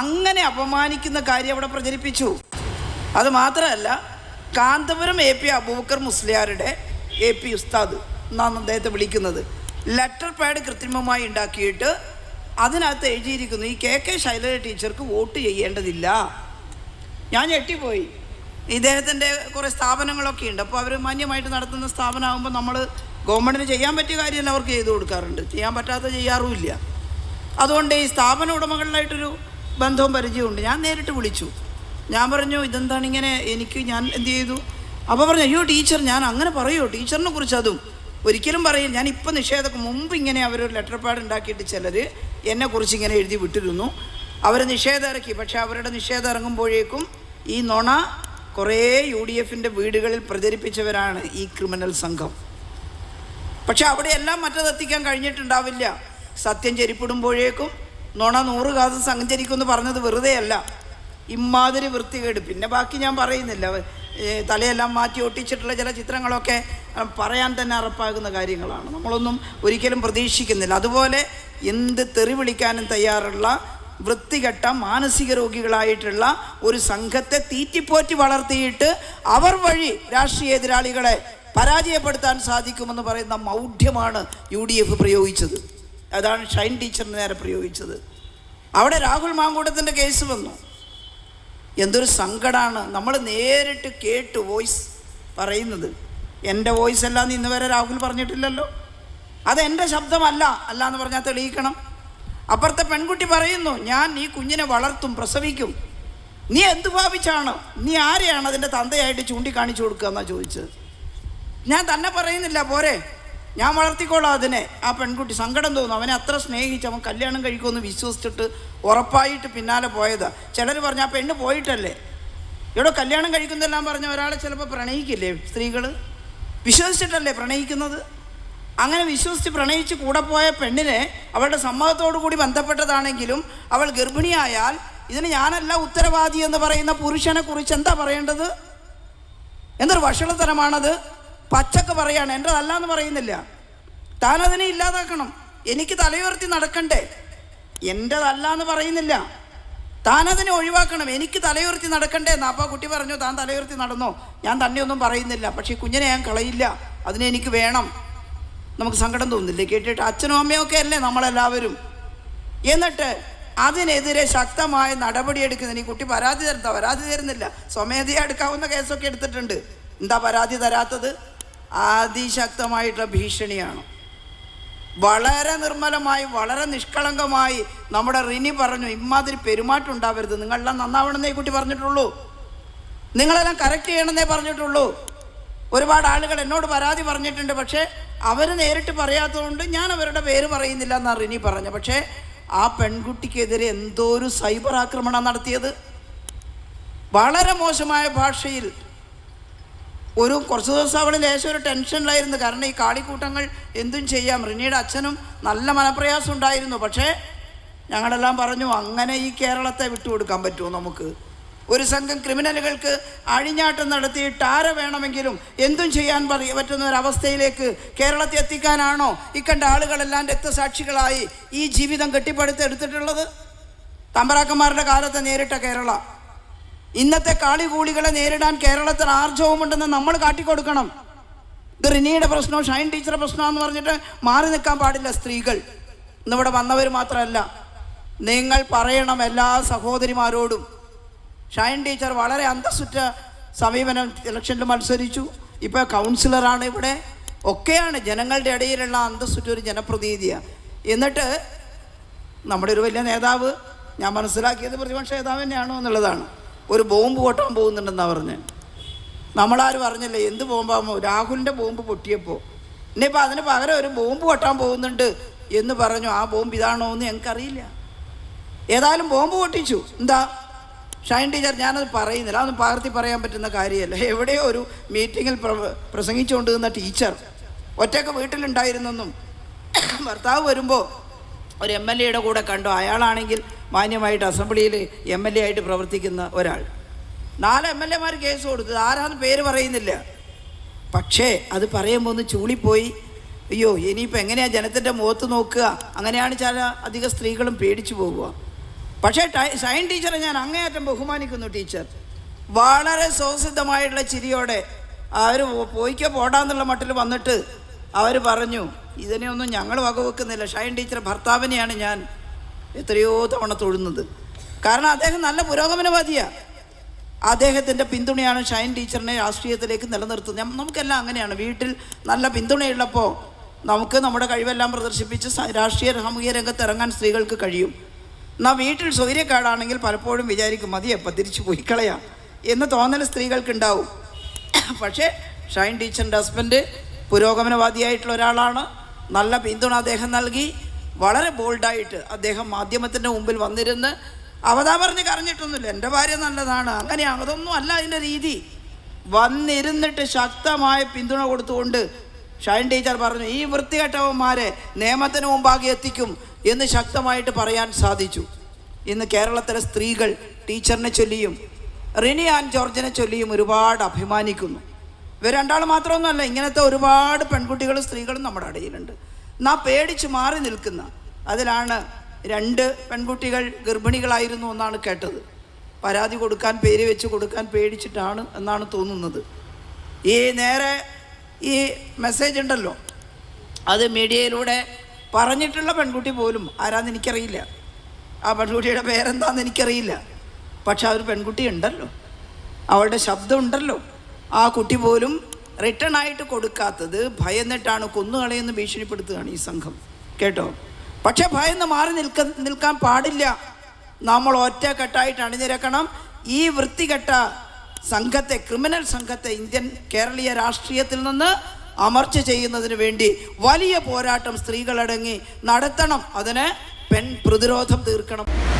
അങ്ങനെ അപമാനിക്കുന്ന കാര്യം അവിടെ പ്രചരിപ്പിച്ചു. അത് മാത്രമല്ല കാന്തപുരം എ പി അബൂബക്കർ മുസ്ലിയാരുടെ എ പി ഉസ്താദ് എന്നാണ് അദ്ദേഹത്തെ വിളിക്കുന്നത്. ലെറ്റർ പാഡ് കൃത്രിമമായി ഉണ്ടാക്കിയിട്ട് അതിനകത്ത് എഴുതിയിരിക്കുന്നു ഈ കെ കെ ശൈലജ ടീച്ചർക്ക് വോട്ട് ചെയ്യേണ്ടതില്ല. ഞാൻ ഞെട്ടിപ്പോയി. ഇദ്ദേഹത്തിന്റെ കുറേ സ്ഥാപനങ്ങളൊക്കെ ഉണ്ട്. അപ്പോൾ അവർ മാന്യമായിട്ട് നടത്തുന്ന സ്ഥാപനമാകുമ്പോൾ നമ്മൾ ഗവൺമെന്റിന് ചെയ്യാൻ പറ്റിയ കാര്യമല്ല അവർക്ക് ചെയ്തു കൊടുക്കാറുണ്ട്. ചെയ്യാൻ പറ്റാത്ത ചെയ്യാറുമില്ല. അതുകൊണ്ട് ഈ സ്ഥാപന ഉടമകളിലായിട്ടൊരു ബന്ധവും പരിചയമുണ്ട് ഞാൻ നേരിട്ട് വിളിച്ചു. ഞാൻ പറഞ്ഞു ഇതെന്താണ് ഇങ്ങനെ? എനിക്ക് ഞാൻ എന്ത് ചെയ്തു? അപ്പോൾ പറഞ്ഞു അയ്യോ ടീച്ചർ ഞാൻ അങ്ങനെ പറയുമോ ടീച്ചറിനെ കുറിച്ച് അതും. ഒരിക്കലും പറയും ഞാൻ ഇപ്പം നിഷേധക്ക് മുമ്പ് ഇങ്ങനെ അവരൊരു ലെറ്റർ പാഡ് ഉണ്ടാക്കിയിട്ട് ചിലർ എന്നെക്കുറിച്ച് ഇങ്ങനെ എഴുതി വിട്ടിരുന്നു. അവർ നിഷേധം ഇറക്കി. പക്ഷേ അവരുടെ നിഷേധം ഇറങ്ങുമ്പോഴേക്കും ഈ നുണ കുറേ യു ഡി എഫിന്റെ വീടുകളിൽ പ്രചരിപ്പിച്ചവരാണ് ഈ ക്രിമിനൽ സംഘം. പക്ഷെ അവിടെയെല്ലാം മറ്റതെത്തിക്കാൻ കഴിഞ്ഞിട്ടുണ്ടാവില്ല. സത്യം ചെരിപ്പിടുമ്പോഴേക്കും നുണ നൂറ് കാത്ത് സഞ്ചരിക്കുമെന്ന് പറഞ്ഞത് വെറുതെയല്ല ഇമാതിരി വൃത്തികേട്. പിന്നെ ബാക്കി ഞാൻ പറയുന്നില്ല. തലയെല്ലാം മാറ്റി ഒട്ടിച്ചിട്ടുള്ള ചില ചിത്രങ്ങളൊക്കെ പറയാൻ തന്നെ അറപ്പാകുന്ന കാര്യങ്ങളാണ്. നമ്മളൊന്നും ഒരിക്കലും പ്രതീക്ഷിക്കുന്നില്ല. അതുപോലെ എന്ത് തെറി വിളിക്കാനും തയ്യാറുള്ള വൃത്തികെട്ട മാനസിക രോഗികളായിട്ടുള്ള ഒരു സംഘത്തെ തീറ്റിപ്പോറ്റി വളർത്തിയിട്ട് അവർ വഴി രാഷ്ട്രീയ എതിരാളികളെ പരാജയപ്പെടുത്താൻ സാധിക്കുമെന്ന് പറയുന്ന മൗഢ്യമാണ് യു ഡി എഫ് പ്രയോഗിച്ചത്. അതാണ് ഷൈൻ ടീച്ചറിന് നേരെ പ്രയോഗിച്ചത്. അവിടെ രാഹുൽ മാങ്കൂട്ടത്തിന്റെ കേസ് വന്നു. എന്തൊരു സങ്കടമാണ് നമ്മൾ നേരിട്ട് കേട്ട് വോയിസ് പറയുന്നത്. എന്റെ വോയിസ് അല്ലാന്ന് ഇന്ന് വരെ രാഹുൽ പറഞ്ഞിട്ടില്ലല്ലോ. അത് എന്റെ ശബ്ദമല്ല. അല്ല എന്ന് പറഞ്ഞാൽ തെളിയിക്കണം. അപ്പുറത്തെ പെൺകുട്ടി പറയുന്നു ഞാൻ ഈ കുഞ്ഞിനെ വളർത്തും പ്രസവിക്കും. നീ എന്ത് ഭാവിച്ചാണ്? നീ ആരെയാണ് അതിന്റെ തന്തയായിട്ട് ചൂണ്ടിക്കാണിച്ചു കൊടുക്കുക എന്നാണ് ചോദിച്ചത്? ഞാൻ തന്നെ പറയുന്നില്ല പോരെ. ഞാൻ വളർത്തിക്കോളാം അതിനെ. ആ പെൺകുട്ടി സങ്കടം തോന്നും അവനെ അത്ര സ്നേഹിച്ച് അവൻ കല്യാണം കഴിക്കുമെന്ന് വിശ്വസിച്ചിട്ട് ഉറപ്പായിട്ട് പിന്നാലെ പോയതാണ് ചിലർ പറഞ്ഞു ആ പെണ്ണ് പോയിട്ടല്ലേ? ഇവിടെ കല്യാണം കഴിക്കുന്നെല്ലാം പറഞ്ഞ ഒരാളെ ചിലപ്പോൾ പ്രണയിക്കില്ലേ സ്ത്രീകൾ വിശ്വസിച്ചിട്ടല്ലേ പ്രണയിക്കുന്നത്? അങ്ങനെ വിശ്വസിച്ച് പ്രണയിച്ച് കൂടെ പോയ പെണ്ണിനെ അവളുടെ സമ്മതത്തോടു കൂടി ബന്ധപ്പെട്ടതാണെങ്കിലും അവൾ ഗർഭിണിയായാൽ ഇതിന് ഞാനല്ല ഉത്തരവാദി എന്ന് പറയുന്ന പുരുഷനെ കുറിച്ച് എന്താ പറയേണ്ടത്? എന്തൊരു വഷളത്തരമാണത് പച്ചക്ക് പറയാണ്. എന്റെതല്ല എന്ന് പറയുന്നില്ല. താനതിനെ ഇല്ലാതാക്കണം. എനിക്ക് തലയുയർത്തി നടക്കണ്ടേ? എന്റെതല്ല എന്ന് പറയുന്നില്ല. താൻ അതിനെ ഒഴിവാക്കണം. എനിക്ക് തലയുയർത്തി നടക്കണ്ടേ? എന്ന് അപ്പാ കുട്ടി പറഞ്ഞു താൻ തലയുയർത്തി നടന്നോ? ഞാൻ തന്നെ ഒന്നും പറയുന്നില്ല. പക്ഷേ കുഞ്ഞിനെ ഞാൻ കളയില്ല. അതിനെ എനിക്ക് വേണം. നമുക്ക് സങ്കടം തോന്നില്ലേ കേട്ടിട്ട് അച്ഛനും അമ്മയൊക്കെ അല്ലേ നമ്മളെല്ലാവരും? എന്നിട്ട് അതിനെതിരെ ശക്തമായ നടപടിയെടുക്കുന്നതിന് ഈ കുട്ടി പരാതി തരുന്ന? പരാതി തരുന്നില്ല. സ്വമേധയാ എടുക്കാവുന്ന കേസൊക്കെ എടുത്തിട്ടുണ്ട്. എന്താ പരാതി തരാത്തത്? അതിശക്തമായിട്ടുള്ള ഭീഷണിയാണ്. വളരെ നിർമ്മലമായി വളരെ നിഷ്കളങ്കമായി നമ്മുടെ റിനി പറഞ്ഞു ഇമാതിരി പെരുമാറ്റം ഉണ്ടാവരുത്. നിങ്ങളെല്ലാം നന്നാവണമെന്നേ കുട്ടി പറഞ്ഞിട്ടുള്ളൂ. നിങ്ങളെല്ലാം കറക്റ്റ് ചെയ്യണമെന്നേ പറഞ്ഞിട്ടുള്ളൂ. ഒരുപാട് ആളുകൾ എന്നോട് പരാതി പറഞ്ഞിട്ടുണ്ട്. പക്ഷേ അവർ നേരിട്ട് പറയാത്തതുകൊണ്ട് ഞാൻ അവരുടെ പേര് പറയുന്നില്ല എന്നാണ് റിനി പറഞ്ഞു പക്ഷേ ആ പെൺകുട്ടിക്കെതിരെ എന്തോ ഒരു സൈബർ ആക്രമണം നടത്തിയത്. വളരെ മോശമായ ഭാഷയിൽ ഒരു കുറച്ച് ദിവസം അവൾ ലേശം ഒരു ടെൻഷനിലായിരുന്നു കാരണം ഈ കാളിക്കൂട്ടങ്ങൾ എന്തും ചെയ്യാം. റിനിയുടെ അച്ഛനും നല്ല മനപ്രയാസം ഉണ്ടായിരുന്നു. പക്ഷേ ഞങ്ങളെല്ലാം പറഞ്ഞു അങ്ങനെ ഈ കേരളത്തെ വിട്ടുകൊടുക്കാൻ പറ്റുമോ നമുക്ക്? ഒരു സംഘം ക്രിമിനലുകൾക്ക് അഴിഞ്ഞാട്ടം നടത്തി ആരെ വേണമെങ്കിലും എന്തും ചെയ്യാൻ പറയ പറ്റുന്ന ഒരവസ്ഥയിലേക്ക് കേരളത്തെ എത്തിക്കാനാണോ ഇക്കണ്ട ആളുകളെല്ലാം രക്തസാക്ഷികളായി ഈ ജീവിതം കെട്ടിപ്പടുത്തെടുത്തിട്ടുള്ളത് തമ്പറാക്കന്മാരുടെ കാലത്തെ നേരിട്ട കേരള. ഇന്നത്തെ കാളികൂളികളെ നേരിടാൻ കേരളത്തിൽ ആർജവുമുണ്ടെന്ന് നമ്മൾ കാട്ടിക്കൊടുക്കണം. ഇത് റിനിയുടെ പ്രശ്നമോ ഷൈൻ ടീച്ചറുടെ എന്ന് പറഞ്ഞിട്ട് മാറി നിൽക്കാൻ പാടില്ല സ്ത്രീകൾ. ഇന്നിവിടെ വന്നവർ മാത്രമല്ല നിങ്ങൾ പറയണം എല്ലാ സഹോദരിമാരോടും. ഷൈൻ ടീച്ചർ വളരെ അന്തസ്സുറ്റ സമീപനം ഇലക്ഷനിൽ മത്സരിച്ചു. ഇപ്പോൾ കൗൺസിലറാണ് ഇവിടെ. ഒക്കെയാണ് ജനങ്ങളുടെ ഇടയിലുള്ള അന്തസ്സുറ്റ ഒരു ജനപ്രതിനിധിയാണ് എന്നിട്ട് നമ്മുടെ ഒരു വലിയ നേതാവ് ഞാൻ മനസ്സിലാക്കിയത് പ്രതിപക്ഷ നേതാവ് തന്നെയാണോ എന്നുള്ളതാണ്. ഒരു ബോംബ് പൊട്ടാൻ പോകുന്നുണ്ടെന്നാണ് പറഞ്ഞത് നമ്മളാരും പറഞ്ഞില്ല എന്ത് ബോംബാകുമ്പോൾ രാഹുലിന്റെ ബോംബ് പൊട്ടിയപ്പോൾ ഇനിയിപ്പോൾ അതിന് പകരം ഒരു ബോംബ് പൊട്ടാൻ പോകുന്നുണ്ട് എന്ന് പറഞ്ഞു. ആ ബോംബ് ഇതാണോ എന്ന് ഞങ്ങൾക്കറിയില്ല. ഏതായാലും ബോംബ് പൊട്ടിച്ചു. എന്താ? ഷൈൻ ടീച്ചർ ഞാനത് പറയുന്നില്ല. അതൊന്നും പകർത്തി പറയാൻ പറ്റുന്ന കാര്യമല്ല. എവിടെയോ ഒരു മീറ്റിങ്ങിൽ പ്ര പ്രസംഗിച്ചുകൊണ്ട് നിന്ന ടീച്ചർ ഒറ്റയ്ക്ക് വീട്ടിലുണ്ടായിരുന്നെന്നും ഭർത്താവ് വരുമ്പോൾ ഒരു എം എൽ എയുടെ കൂടെ കണ്ടു. അയാളാണെങ്കിൽ മാന്യമായിട്ട് അസംബ്ലിയിൽ എം എൽ എ ആയിട്ട് പ്രവർത്തിക്കുന്ന ഒരാൾ. നാല് എം എൽ എമാർ കേസ് കൊടുത്തത്. ആരാന്ന് പേര് പറയുന്നില്ല. പക്ഷേ അത് പറയുമ്പോൾ ഒന്ന് ചൂളിപ്പോയി. അയ്യോ ഇനിയിപ്പോൾ എങ്ങനെയാണ് ജനത്തിന്റെ മുഖത്ത് നോക്കുക? അങ്ങനെയാണ് ചില അധിക സ്ത്രീകളും പേടിച്ചു പോകുക. പക്ഷേ സയൻ ടീച്ചറെ ഞാൻ അങ്ങേയറ്റം ബഹുമാനിക്കുന്നു ടീച്ചർ. വളരെ സ്വസിദ്ധമായിട്ടുള്ള ചിരിയോടെ അവർ പോയിക്കോ പോടാന്നുള്ള മട്ടിൽ വന്നിട്ട് അവർ പറഞ്ഞു ഇതിനെയൊന്നും ഞങ്ങൾ വകവെക്കുന്നില്ല. ഷൈൻ ടീച്ചർ ഭർത്താവിനെയാണ് ഞാൻ എത്രയോ തവണ തൊഴുന്നത്. കാരണം അദ്ദേഹം നല്ല പുരോഗമനവാദിയാണ് അദ്ദേഹത്തിന്റെ പിന്തുണയാണ് ഷൈൻ ടീച്ചറിനെ രാഷ്ട്രീയത്തിലേക്ക് നിലനിർത്തുന്നത്. നമുക്കെല്ലാം അങ്ങനെയാണ്. വീട്ടിൽ നല്ല പിന്തുണയുള്ളപ്പോൾ നമുക്ക് നമ്മുടെ കഴിവെല്ലാം പ്രദർശിപ്പിച്ച് രാഷ്ട്രീയ സാമൂഹിക രംഗത്ത് ഇറങ്ങാൻ സ്ത്രീകൾക്ക് കഴിയും. എന്നാൽ വീട്ടിൽ സ്വൈര്യക്കാടാണെങ്കിൽ പലപ്പോഴും വിചാരിക്കും മതി എപ്പം തിരിച്ചു പോയി കളയാം. എന്ന് തോന്നൽ സ്ത്രീകൾക്കുണ്ടാവും. പക്ഷേ ഷൈൻ ടീച്ചറിന്റെ ഹസ്ബൻഡ് പുരോഗമനവാദിയായിട്ടുള്ള ഒരാളാണ്. നല്ല പിന്തുണ അദ്ദേഹം നൽകി. വളരെ ബോൾഡായിട്ട് അദ്ദേഹം മാധ്യമത്തിന്റെ മുമ്പിൽ വന്നിരുന്ന് അവതാ പറഞ്ഞ് കരഞ്ഞിട്ടൊന്നുമില്ല. എന്റെ ഭാര്യ നല്ലതാണ്. അങ്ങനെ അതൊന്നും അല്ല അതിന്റെ രീതി. വന്നിരുന്നിട്ട് ശക്തമായ പിന്തുണ കൊടുത്തുകൊണ്ട് ഷൈൻ ടീച്ചർ പറഞ്ഞു ഈ വൃത്തികെട്ടവന്മാരെ നിയമത്തിന് മുമ്പാകെ എത്തിക്കും എന്ന് ശക്തമായിട്ട് പറയാൻ സാധിച്ചു. ഇന്ന് കേരളത്തിലെ സ്ത്രീകൾ ടീച്ചറിനെ ചൊല്ലിയും റിനി ആൻഡ് ജോർജിനെ ചൊല്ലിയും ഒരുപാട് അഭിമാനിക്കുന്നു. ഇവർ രണ്ടാൾ മാത്രമൊന്നുമല്ല ഇങ്ങനത്തെ ഒരുപാട് പെൺകുട്ടികളും സ്ത്രീകളും നമ്മുടെ ഇടയിലുണ്ട് നാം പേടിച്ച് മാറി നിൽക്കുന്ന. അതിലാണ് രണ്ട് പെൺകുട്ടികൾ ഗർഭിണികളായിരുന്നു എന്നാണ് കേട്ടത്. പരാതി കൊടുക്കാൻ പേര് വെച്ച് കൊടുക്കാൻ പേടിച്ചിട്ടാണ് എന്നാണ് തോന്നുന്നത്. ഈ നേരെ ഈ മെസ്സേജ് ഉണ്ടല്ലോ. അത് മീഡിയയിലൂടെ പറഞ്ഞിട്ടുള്ള പെൺകുട്ടി പോലും ആരാന്ന് എനിക്കറിയില്ല. ആ പെൺകുട്ടിയുടെ പേരെന്താന്ന് എനിക്കറിയില്ല. പക്ഷെ ആ ഒരു പെൺകുട്ടി ഉണ്ടല്ലോ. അവളുടെ ശബ്ദം ഉണ്ടല്ലോ. ആ കുട്ടി പോലും റിട്ടേൺ ആയിട്ട് കൊടുക്കാത്തത് ഭയന്നിട്ടാണ് കൊന്നുകളയെന്ന് ഭീഷണിപ്പെടുത്തുകയാണ് ഈ സംഘം. കേട്ടോ? പക്ഷേ ഭയന്ന് മാറി നിൽക്ക നിൽക്കാൻ പാടില്ല. നമ്മൾ ഒറ്റക്കെട്ടായിട്ട് അണിനിരക്കണം. ഈ വൃത്തികെട്ട സംഘത്തെ ക്രിമിനൽ സംഘത്തെ ഇന്ത്യൻ കേരളീയ രാഷ്ട്രീയത്തിൽ നിന്ന് അമർച്ച ചെയ്യുന്നതിന് വേണ്ടി വലിയ പോരാട്ടം സ്ത്രീകളടങ്ങി നടത്തണം. അതിന് പെൺ പ്രതിരോധം തീർക്കണം.